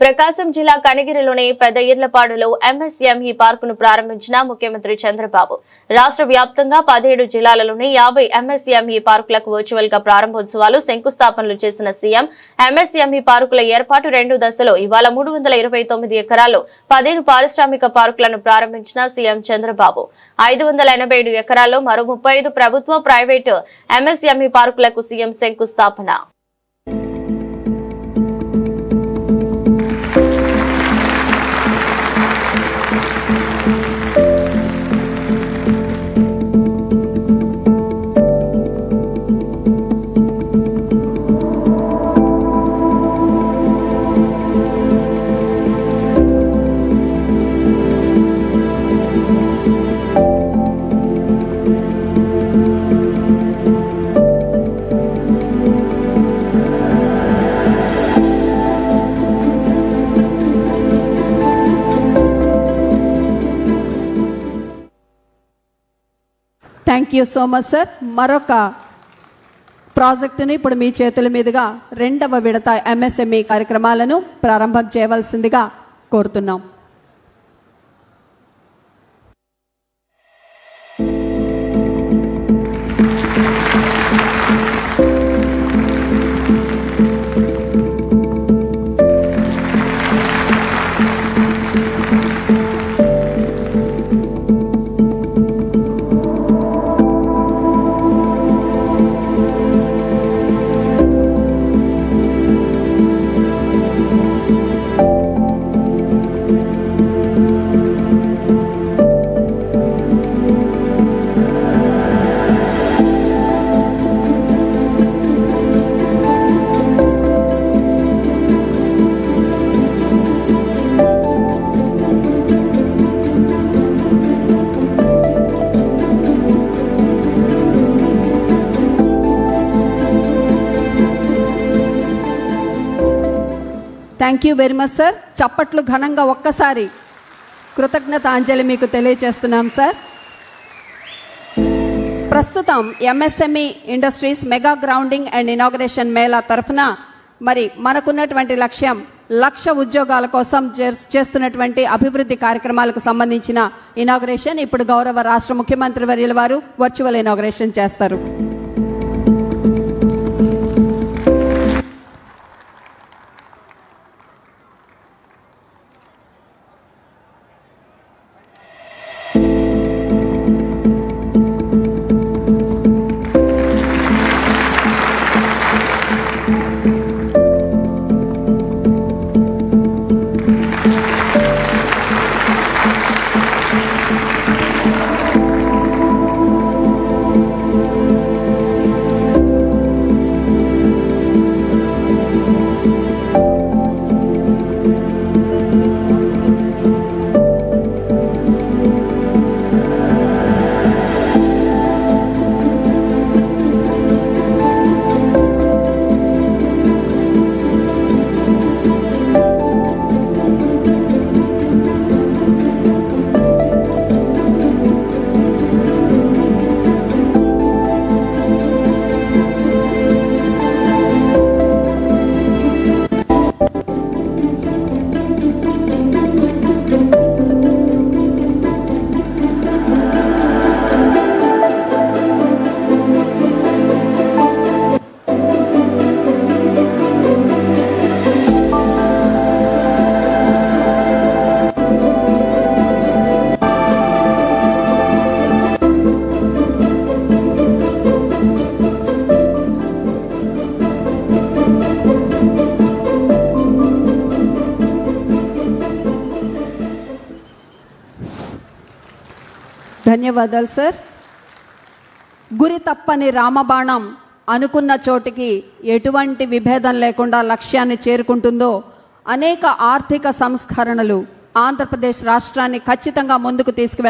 ప్రకాశం జిల్లా కనిగిరిలోని పెద్ద ఇర్లపాడులో ఎంఎస్ఎంఈ పార్కును ప్రారంభించిన ముఖ్యమంత్రి చంద్రబాబు. రాష్ట్ర వ్యాప్తంగా పదిహేడు జిల్లాలలోని యాభై ఎంఎస్ఎంఈ పార్కులకు వర్చువల్గా ప్రారంభోత్సవాలు శంకుస్థాపనలు చేసిన సీఎం ఎంఎస్ఎంఈ పార్కుల ఏర్పాటు రెండు దశలో ఇవాళ మూడు వందల ఇరవై తొమ్మిది ఎకరాల్లో పదిహేను పారిశ్రామిక పార్కులను ప్రారంభించిన సీఎం చంద్రబాబు. ఐదు వందల ఎనభై ఏడు ఎకరాల్లో మరో ముప్పై ఐదు ప్రభుత్వ ప్రైవేటు ఎంఎస్ఎంఈ పార్కులకు సీఎం శంకుస్థాపన. Thank you so much sir మరొక ప్రాజెక్టును ఇప్పుడు మీ చేతుల మీదుగా రెండవ విడత ఎంఎస్ఎంఈ కార్యక్రమాలను ప్రారంభం చేయవలసిందిగా కోరుతున్నాం. Thank you very much sir చప్పట్లు ఘనంగా ఒక్కసారి కృతజ్ఞత అంజలి మీకు తెలియజేస్తున్నాం సార్ ప్రస్తుతం MSME industries mega grounding and inauguration mela తరఫున మరి మనకున్నటువంటి లక్ష్యం లక్ష ఉద్యోగాల కోసం చే- చేస్తున్నటువంటి అభివృద్ధి కార్యక్రమాలకు సంబంధించిన ఇనాగ్రేషన్ ఇప్పుడు గౌరవ రాష్ట్ర ముఖ్యమంత్రి వర్యుల వారు వర్చువల్ ఇనాగ్రేషన్ చేస్తారు. ధన్యవాదాలు సార్. గురి తప్పని రామబాణం అనుకున్న చోటికి ఎటువంటి విభేదం లేకుండా లక్ష్యాన్ని చేరుకుంటుందో అనేక ఆర్థిక సంస్కరణలు ఆంధ్రప్రదేశ్ రాష్ట్రాన్ని ఖచ్చితంగా ముందుకు తీసుకువెళ